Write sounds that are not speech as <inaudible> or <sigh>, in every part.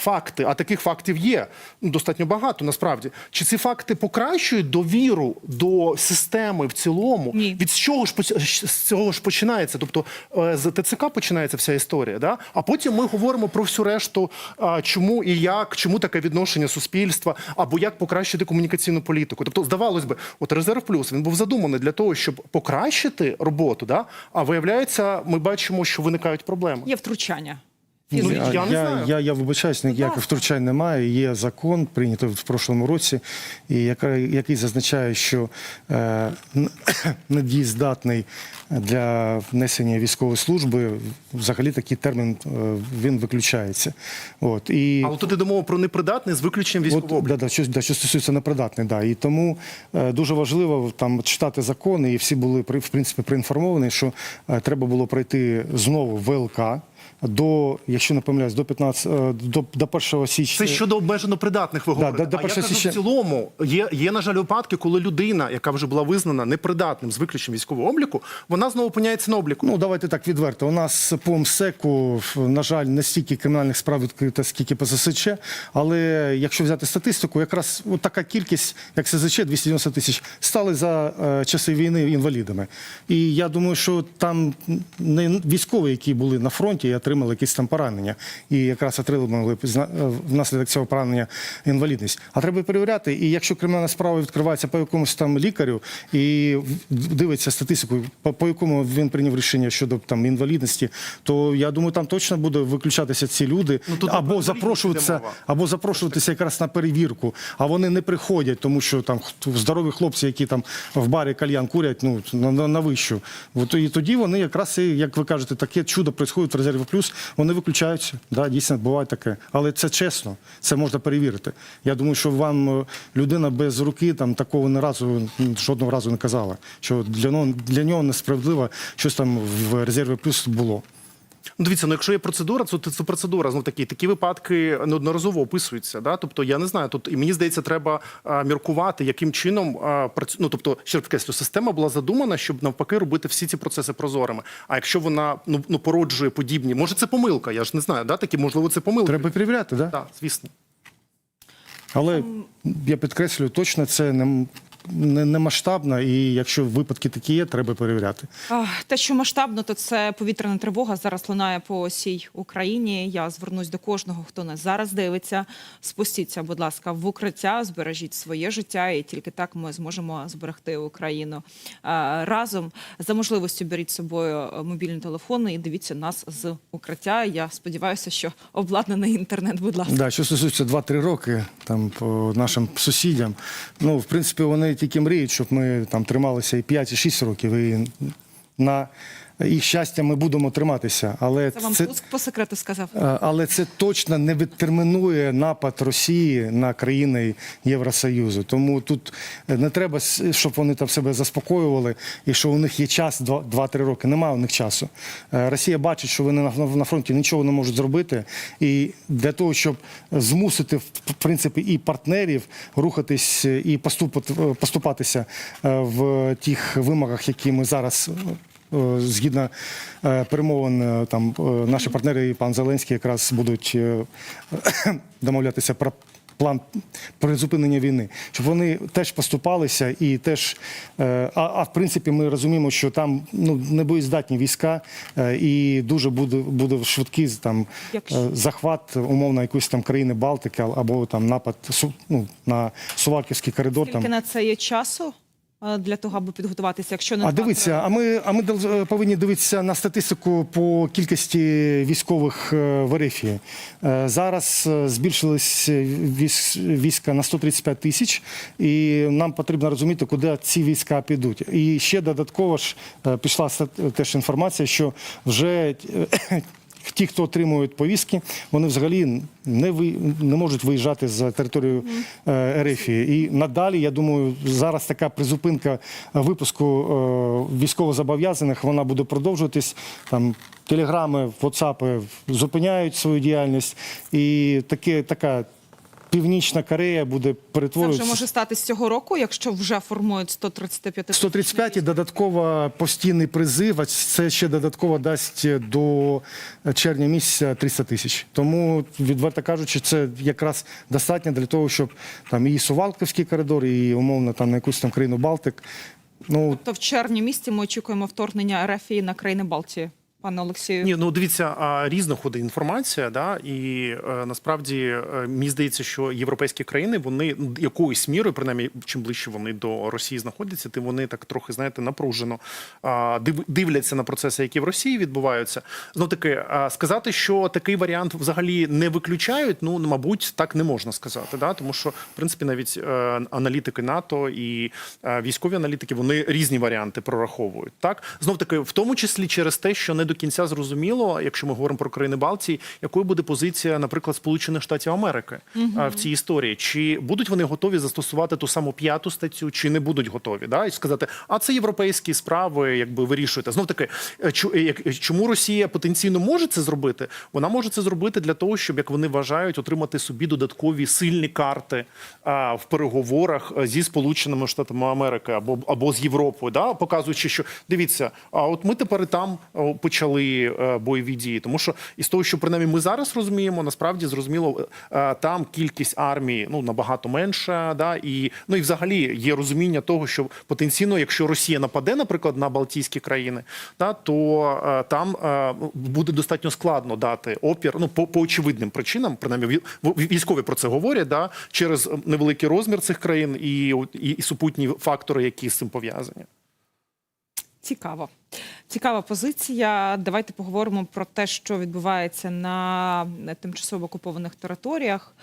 факти, а таких фактів є ну, достатньо багато насправді. Чи ці факти покращують довіру до системи в цілому? Ні. Від чого ж з цього ж починається? Тобто е, з ТЦК починається вся історія, да? а потім ми говоримо про всю решту, чому і як, чому таке відношення суспільства, або як покращити комунікаційну політику. Тобто, здавалось би, от резерв плюс він був задуманий для того, щоб покращити роботу, да? а виявляється, ми бачимо, що виникають проблеми. Є втручання. Ну, я я, не я, знаю. я, я вибачаюсь, ніяких втручань немає. Є закон, прийнятий в прошлому році, і яка, який зазначає, що е, недієздатний <coughs> для внесення військової служби, взагалі такий термін е, він виключається. От, і, Але тут йде мова про непридатний з виключенням військового От, да, да, що, да, що стосується непридатних, да. І тому е, дуже важливо там читати закони, і всі були в принципі проінформовані, що е, треба було пройти знову ВЛК до, якщо не помиляюсь, до 15, е, до, до 1 січня. Це щодо обмежено придатних ви говорите. да, до а я кажу, січня- в цілому є, є, на жаль, випадки, коли людина, яка вже була визнана непридатним з виключенням військового обліку, вона знову опиняється на обліку. Ну, давайте так відверто. У нас по МСЕКу, на жаль, не стільки кримінальних справ відкрито, скільки по ССЧ. Але якщо взяти статистику, якраз от така кількість, як СЗЧ, 290 тисяч, стали за е, часи війни інвалідами. І я думаю, що там не військові, які були на фронті і отримали якісь там поранення, і якраз отримали е, внаслідок цього поранення інвалідність. А треба перевіряти. І якщо кримінальна справа відкривається по якомусь там лікарю і дивиться статистику, по, якому він прийняв рішення щодо там інвалідності, то я думаю, там точно буде виключатися ці люди Ну, або запрошуватися, або запрошуватися якраз на перевірку. А вони не приходять, тому що там здорові хлопці, які там в барі кальян курять, ну на, на, на вищу. От, і тоді вони якраз і, як ви кажете, таке чудо происходить в резерві плюс. Вони виключаються. Да, дійсно буває таке. Але це чесно, це можна перевірити. Я думаю, що вам е, людина без руки там такого не разу жодного разу не казала. Що для нього для нього несправедливо щось там в резерві плюс було. Ну, дивіться, ну якщо є процедура, то це процедура. Знов таки, такі випадки неодноразово описуються. Да? Тобто, я не знаю, тут і мені здається, треба а, міркувати, яким чином а, працю... ну, тобто, ще підкреслю, система була задумана, щоб навпаки робити всі ці процеси прозорими. А якщо вона ну, ну породжує подібні, може це помилка, я ж не знаю, да? такі можливо це помилка. Треба перевіряти, да? Так, звісно. Але я підкреслюю, точно це не, не, не масштабно, і якщо випадки такі є, треба перевіряти. Те, що масштабно, то це повітряна тривога. Зараз лунає по всій Україні. Я звернусь до кожного, хто нас зараз дивиться. Спустіться, будь ласка, в укриття, збережіть своє життя, і тільки так ми зможемо зберегти Україну разом. За можливістю беріть з собою мобільні телефони і дивіться нас з укриття. Я сподіваюся, що обладнаний інтернет, будь ласка. Да, що стосується 2-3 роки там по нашим сусідям, ну в принципі вони тільки мріють, щоб ми там трималися і 5, і 6 років. І на їх щастя ми будемо триматися. Але Це вам це, Туск по секрету сказав. Е, Але це точно не відтермінує напад Росії на країни Євросоюзу. Тому тут е, не треба, щоб вони там себе заспокоювали і що у них є час 2-3 роки. Немає у них часу. Е, Росія бачить, що вони на- фронті нічого не можуть зробити. І для того, щоб змусити в принципі і партнерів рухатись і поступати, поступатися в тих вимогах, які ми зараз. Е, Згідно е, перемовин, е, там наші партнери і пан Зеленський якраз будуть <coughs> домовлятися про план призупинення війни, щоб вони теж поступалися і теж. А, а в принципі, ми розуміємо, що там ну не боєздатні війська, і дуже буде буде швидкий там Якщо- захват умовно якоїсь там країни Балтики або там напад ну, на Суваківський коридор. Скільки Там на це є часу для того, аби підготуватися, якщо не а дивіться, а ми, а ми дол- повинні дивитися на статистику по кількості військових е, в РФ. Е, Зараз е, збільшились військ, війська на 135 тисяч, і нам потрібно розуміти, куди ці війська підуть. І ще додатково ж е, пішла теж інформація, що вже е, Ті, хто отримують повістки, вони взагалі не ви не можуть виїжджати за територію е, РФ. І надалі, я думаю, зараз така призупинка випуску е, військовозобов'язаних, вона буде продовжуватись. Там телеграми, ватсапи зупиняють свою діяльність, і таке така. Північна Корея буде Це перетворюватися. вже може стати з цього року, якщо вже формують 135 135 і додатково постійний призив, а це ще додатково дасть до червня місяця 300 тисяч. Тому, відверто кажучи, це якраз достатньо для того, щоб там і Сувалківський коридор, і умовно там на якусь там країну Балтик. Ну, То в червні місяці ми очікуємо вторгнення РФ на країни Балтії, пане Олексію. Ні, ну дивіться, а, різно ходить інформація, да, і е, насправді е, мені здається, що європейські країни вони ну, якоюсь мірою, принаймні, чим ближче вони до Росії знаходяться, тим вони так трохи знаєте напружено а, див- дивляться на процеси, які в Росії відбуваються. Знов таки а, сказати, що такий варіант взагалі не виключають. Ну мабуть, так не можна сказати. Да, тому що в принципі навіть е, аналітики НАТО і е, військові аналітики вони різні варіанти прораховують. Так знов таки, в тому числі через те, що не до кінця зрозуміло, якщо ми говоримо про країни Балтії, якою буде позиція, наприклад, Сполучених Штатів Америки а, в цій історії, чи будуть вони готові застосувати ту саму п'яту статтю, чи не будуть готові, да, і сказати, а це європейські справи, якби вирішуєте. Знов таки, е, е, чому Росія потенційно може це зробити? Вона може це зробити для того, щоб як вони вважають, отримати собі додаткові сильні карти а, в переговорах зі Сполученими Штатами Америки або або з Європою, да, показуючи, що дивіться, а от ми тепер і там о, почали е, бойові дії. Тому що із того, що принаймні ми зараз розуміємо, насправді зрозуміло, е, там кількість армії ну набагато менша, да і ну і взагалі є розуміння того, що потенційно, якщо Росія нападе, наприклад, на Балтійські країни, та то е, там буде достатньо складно дати опір. Ну по, по очевидним причинам, принаймні ві- військові про це говорять, да через невеликий розмір цих країн і, і, і супутні фактори, які з цим пов'язані. Цікаво. Цікава позиція. Давайте поговоримо про те, що відбувається на тимчасово окупованих територіях.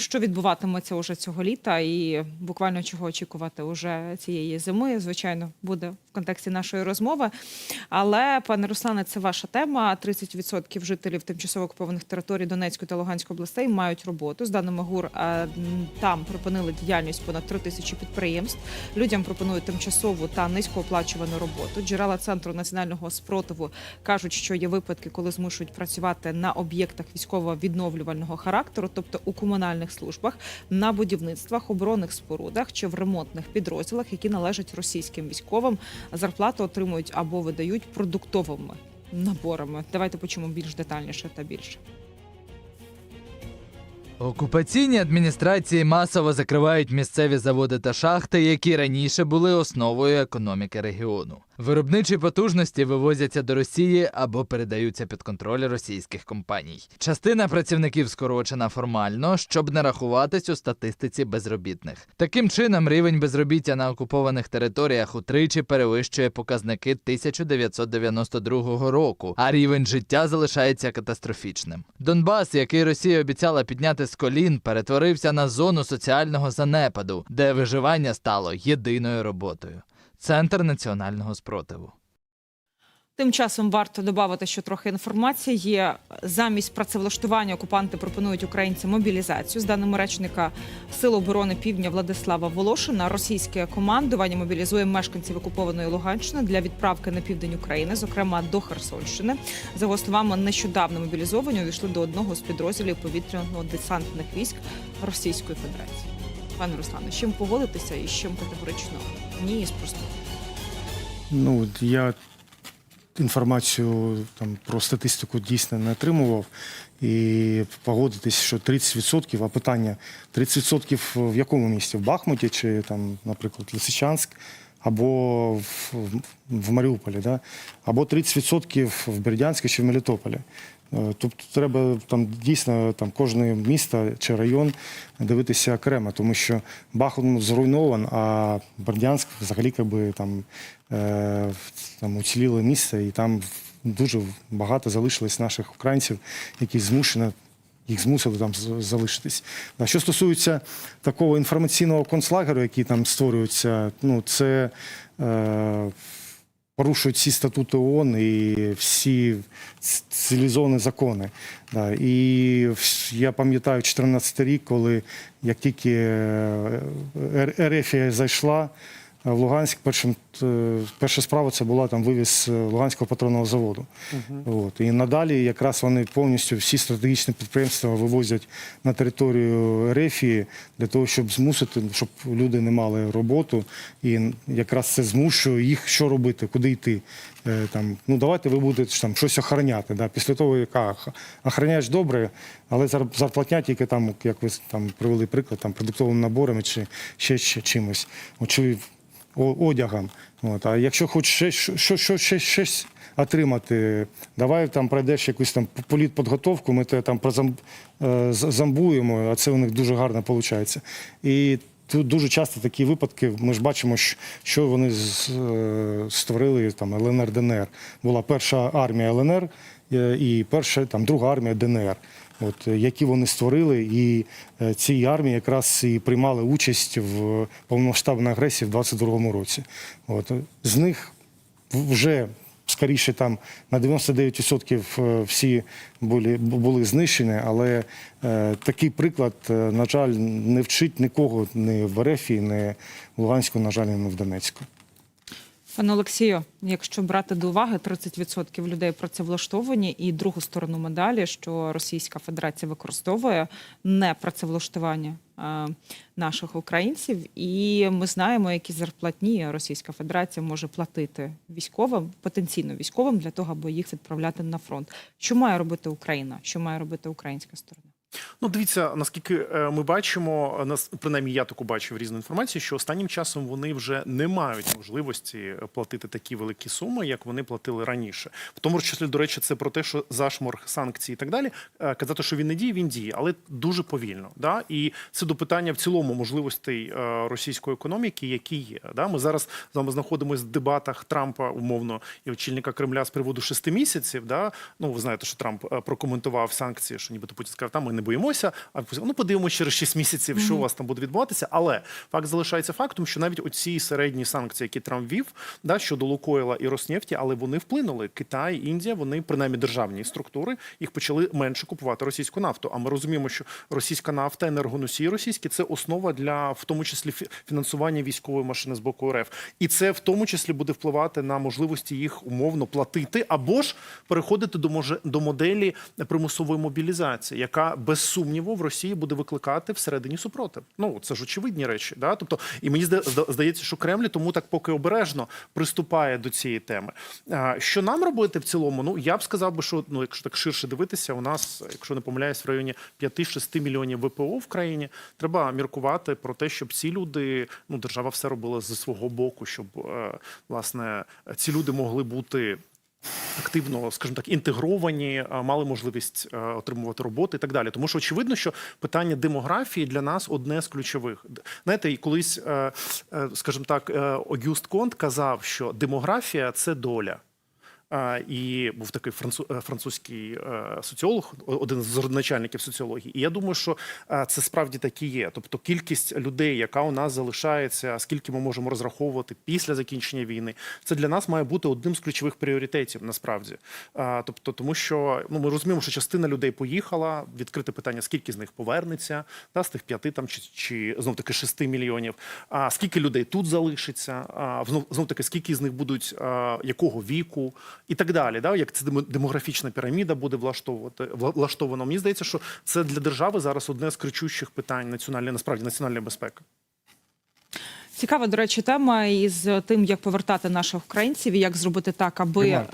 Що відбуватиметься уже цього літа, і буквально чого очікувати уже цієї зими, звичайно, буде в контексті нашої розмови. Але, пане Руслане, це ваша тема. 30% жителів тимчасово окупованих територій Донецької та Луганської областей мають роботу. З даними ГУР, е, там припинили діяльність понад 3 тисячі підприємств. Людям пропонують тимчасову та низькооплачувану роботу. Джерела центру національного спротиву кажуть, що є випадки, коли змушують працювати на об'єктах військово-відновлювального характеру, тобто у комунальних службах, на будівництвах, оборонних спорудах чи в ремонтних підрозділах, які належать російським військовим. Зарплату отримують або видають продуктовими наборами. Давайте почуємо більш детальніше та більше. Окупаційні адміністрації масово закривають місцеві заводи та шахти, які раніше були основою економіки регіону. Виробничі потужності вивозяться до Росії або передаються під контроль російських компаній. Частина працівників скорочена формально, щоб не рахуватись у статистиці безробітних. Таким чином, рівень безробіття на окупованих територіях утричі перевищує показники 1992 року, а рівень життя залишається катастрофічним. Донбас, який Росія обіцяла підняти з колін, перетворився на зону соціального занепаду, де виживання стало єдиною роботою. Центр національного спротиву. Тим часом варто додати, що трохи інформації є. Замість працевлаштування окупанти пропонують українцям мобілізацію. З даними речника Сил оборони Півдня Владислава Волошина, російське командування мобілізує мешканців окупованої Луганщини для відправки на південь України, зокрема до Херсонщини. За його словами, нещодавно мобілізовані увійшли до одного з підрозділів повітряно-десантних військ Російської Федерації. Пане Руслане, з чим погодитися і з чим категорично ні і спростувати? Ну, я інформацію там, про статистику дійсно не отримував. І погодитись, що 30%, а питання 30% в якому місті? В Бахмуті чи, там, наприклад, Лисичанськ, або в, в Маріуполі, да? або 30% в Бердянську чи в Мелітополі. Е, Тобто треба там дійсно там кожне місто чи район дивитися окремо, тому що Бахмут зруйнован, а Бердянськ взагалі якби, там, е, там уціліле місце, і там дуже багато залишилось наших українців, які змушені їх змусили там залишитись. А що стосується такого інформаційного концлагеру, який там створюється, ну це е, порушують всі статути ООН і всі цивілізовані закони. Да. І я пам'ятаю 14 рік, коли як тільки е, Ерефія зайшла в Луганськ. Першим, е, перша справа це була там вивіз е, Луганського патронного заводу. От. І надалі якраз вони повністю всі стратегічні підприємства вивозять на територію Рефії для того, щоб змусити, щоб люди не мали роботу. І якраз це змушує їх що робити, куди йти. Е, Там, ну давайте ви будете там щось охороняти. Да? Після того, яка охороняєш добре, але зар- зарплатня тільки там, як ви там привели приклад, там продуктовими наборами чи ще, ще чимось, От, чи одягом. От. А якщо хочеш ще, що, що, що, щось отримати, давай там пройдеш якусь там політподготовку, ми тебе там прозам- е, замбуємо, а це у них дуже гарно виходить. І тут дуже часто такі випадки, ми ж бачимо, що- що вони е, створили там ЛНР ДНР. Була перша армія ЛНР е, і перша там друга армія ДНР. От, е, які вони створили, і е, ці армії якраз і приймали участь в повномасштабній агресії в 22-му році. От, е, з них вже скоріше там на 99% е, всі були, були знищені, але е, такий приклад, на жаль, не вчить нікого ні в РФ, ні в Луганську, на жаль, ні в Донецьку. Пане Олексію, якщо брати до уваги, 30% людей працевлаштовані, і другу сторону медалі, що Російська Федерація використовує не працевлаштування е, наших українців, і ми знаємо, які зарплатні Російська Федерація може платити військовим, потенційно військовим, для того, аби їх відправляти на фронт. Що має робити Україна? Що має робити українська сторона? Ну, дивіться, наскільки е, ми бачимо, е, нас принаймні я таку бачив різну інформацію, що останнім часом вони вже не мають можливості е, платити такі великі суми, як вони платили раніше. В тому числі, до речі, це про те, що зашморг санкцій і так далі. Казати, що він не діє, він діє, але дуже повільно. Да? І це до питання в цілому можливостей російської економіки, які є. Да? Ми зараз з вами знаходимося в дебатах Трампа, умовно, і очільника Кремля з приводу шести місяців. Да? Ну, ви знаєте, що Трамп прокоментував санкції, що нібито Путін сказав, там ми не боїмося. А ну подивимося через 6 місяців, що у вас там буде відбуватися. Але факт залишається фактом, що навіть оці середні санкції, які Трамп ввів, да, щодо Лукойла і Роснефті, але вони вплинули. Китай, Індія, вони принаймні державні структури їх почали менше купувати російську нафту. А ми розуміємо, що російська нафта, енергоносії російські це основа для в тому числі фі- фінансування військової машини з боку РФ. І це в тому числі буде впливати на можливості їх умовно платити або ж переходити до може до моделі примусової мобілізації, яка без сумніву в Росії буде викликати всередині супротив. Ну це ж очевидні речі. Да? Тобто, і мені зда- зда- здається, що Кремль тому так поки обережно приступає до цієї теми. Що нам робити в цілому? Ну я б сказав би, що ну, якщо так ширше дивитися, у нас, якщо не помиляюсь, в районі 5-6 мільйонів ВПО в країні, треба міркувати про те, щоб ці люди, ну держава все робила зі свого боку, щоб е, власне ці люди могли бути активно, скажімо так, інтегровані, мали можливість е, отримувати роботи і так далі. Тому що очевидно, що питання демографії для нас одне з ключових. Знаєте, і колись, е, е, скажімо так, е, Огюст Конт казав, що демографія це доля. І був такий е, французький е, соціолог, один з родоначальників соціології. І я думаю, що е, це справді так є. Тобто кількість людей, яка у нас залишається, скільки ми можемо розраховувати після закінчення війни, це для нас має бути одним з ключових пріоритетів. Насправді, тобто, тому що ну ми розуміємо, що частина людей поїхала. Відкрите питання, скільки з них повернеться, да, з тих п'яти там чи, чи знов таки шести мільйонів. А скільки людей тут залишиться? А знов, знов таки, скільки з них будуть якого віку? І так далі, да, як це демографічна піраміда буде влаштовувати влаштована? влаштовано. Мені здається, що це для держави зараз одне з кричущих питань національної, насправді національної безпеки. Цікава, до речі, тема із тим, як повертати наших українців і як зробити так, аби Ремарк.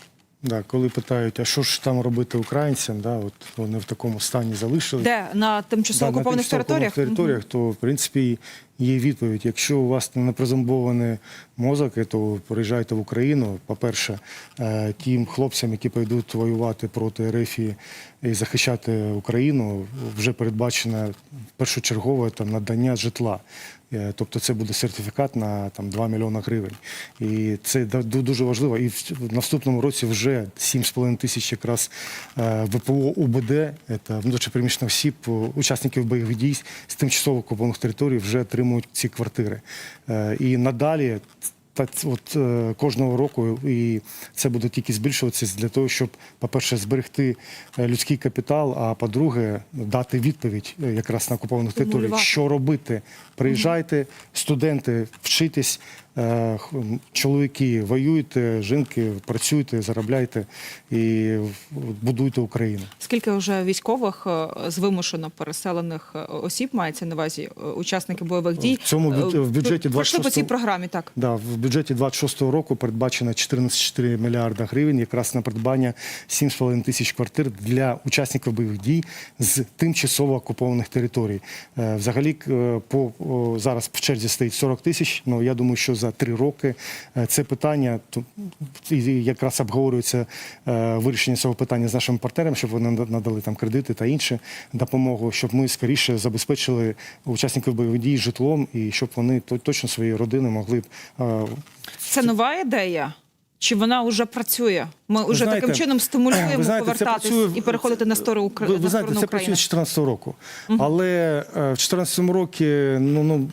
Да, коли питають, а що ж там робити українцям, да, от вони в такому стані залишились. де на тимчасово Да, на окупованих тимчасово територіях. територіях, то в принципі є відповідь. Якщо у вас не призомбовані мозоки, то приїжджайте в Україну. По-перше, е, тим хлопцям, які пойдуть воювати проти РФ і захищати Україну, вже передбачено першочергове там надання житла. Е, Тобто це буде сертифікат на там 2 мільйони гривень. І це дуже важливо. І в наступному році вже 7,5 тисяч якраз е, ВПО УБД, це внутрішньопереміщених осіб, е, учасників бойових дій з тимчасово окупованих територій вже отримують ці квартири. І надалі та от е, кожного року, і це буде тільки збільшуватися для того, щоб, по-перше, зберегти е, людський капітал, а по-друге, дати відповідь е, якраз на окупованих територіях, що робити. Приїжджайте, студенти, вчитесь. Е, Чоловіки, воюйте, жінки, працюйте, заробляйте і будуйте Україну. Скільки вже військових е, з вимушено переселених е, осіб мається на увазі учасники бойових дій? В цьому в бюджеті пройшли по цій програмі, так. Да, в бюджеті 26-го року передбачено 14,4 мільярда гривень якраз на придбання 7,5 тисяч квартир для учасників бойових дій з тимчасово окупованих територій. Взагалі по зараз в черзі стоїть 40 тисяч. Ну я думаю, що за три роки е, це питання якраз обговорюється е, вирішення цього питання з нашими партнерами, щоб вони надали там кредити та інше допомогу, щоб ми скоріше забезпечили учасників бойових дій житлом і щоб вони точно свої родини могли е, Це нова ідея? Чи вона вже працює? Ми вже знаєте, таким чином стимулюємо знаєте, повертатись працює- і переходити на сторону Укра... Ви, ви знаєте, це працює з 2014 року. Але е, в 2014 році, ну, ну,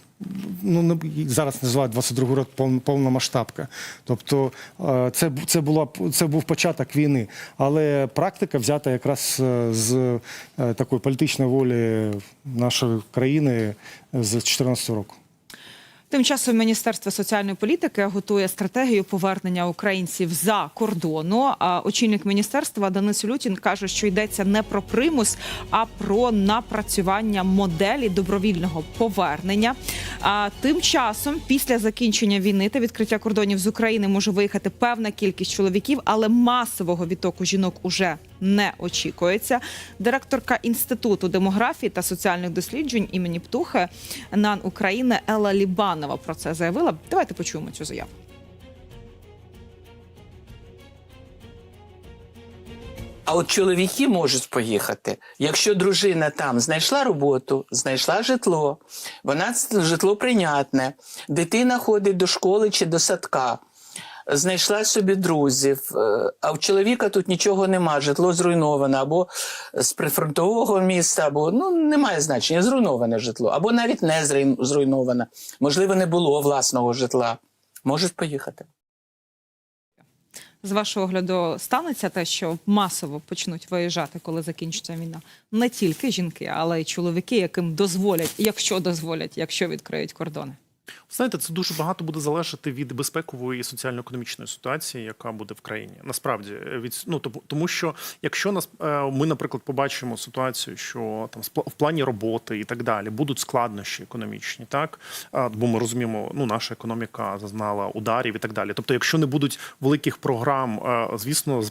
ну, ну, зараз називають 22 рік пов- повномасштабка. Тобто е, це, це, була, це був початок війни. Але практика взята якраз е, з такої політичної волі нашої країни з 2014 року. Тим часом Міністерство соціальної політики готує стратегію повернення українців за кордону. А очільник міністерства Денис Лютін каже, що йдеться не про примус, а про напрацювання моделі добровільного повернення. А тим часом, після закінчення війни та відкриття кордонів з України може виїхати певна кількість чоловіків, але масового відтоку жінок уже не очікується. Директорка інституту демографії та соціальних досліджень імені Птухи НАН України Елла Лібанова про це заявила. Давайте почуємо цю заяву. А от чоловіки можуть поїхати. Якщо дружина там знайшла роботу, знайшла житло, вона житло прийнятне, дитина ходить до школи чи до садка, знайшла собі друзів, е, а в чоловіка тут нічого нема, житло зруйноване, або з прифронтового міста, або ну немає значення, зруйноване житло, або навіть не зруйноване. Можливо, не було власного житла. Можуть поїхати. З вашого огляду станеться те, що масово почнуть виїжджати, коли закінчиться війна. Не тільки жінки, але й чоловіки, яким дозволять, якщо дозволять, якщо відкриють кордони. Знаєте, це дуже багато буде залежати від безпекової і соціально-економічної ситуації, яка буде в країні. Насправді, е, від ну тому, що якщо нас е, ми, наприклад, побачимо ситуацію, що там в плані роботи і так далі будуть складнощі економічні, так бо ми розуміємо, ну наша економіка зазнала ударів і так далі. Тобто, якщо не будуть великих програм, е, звісно,